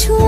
কিছু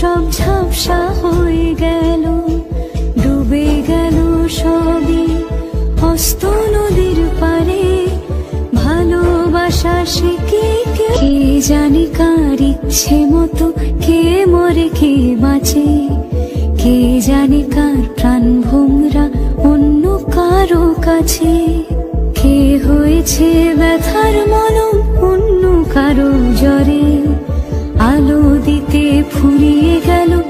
সব ঝাপসা হয়ে গেল, ডুবে গেল সবই। অস্ত নদীর পারে ভালোবাসা সে কে? কে জানে কার ইচ্ছে মতো কে মরে কে বাঁচে? কে জানে কার প্রাণ ভোমরা অন্য কারও কাছে? কে হয়েছে ব্যথার মলম অন্য কারও জ্বরে? আলো ফুরিয়ে গেল।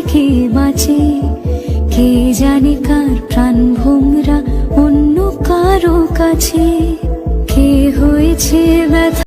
কে বাঁচে। কে জানে কার প্রাণ ভোমরা অন্য কারও কাছে। কে হয়েছে ব্যথা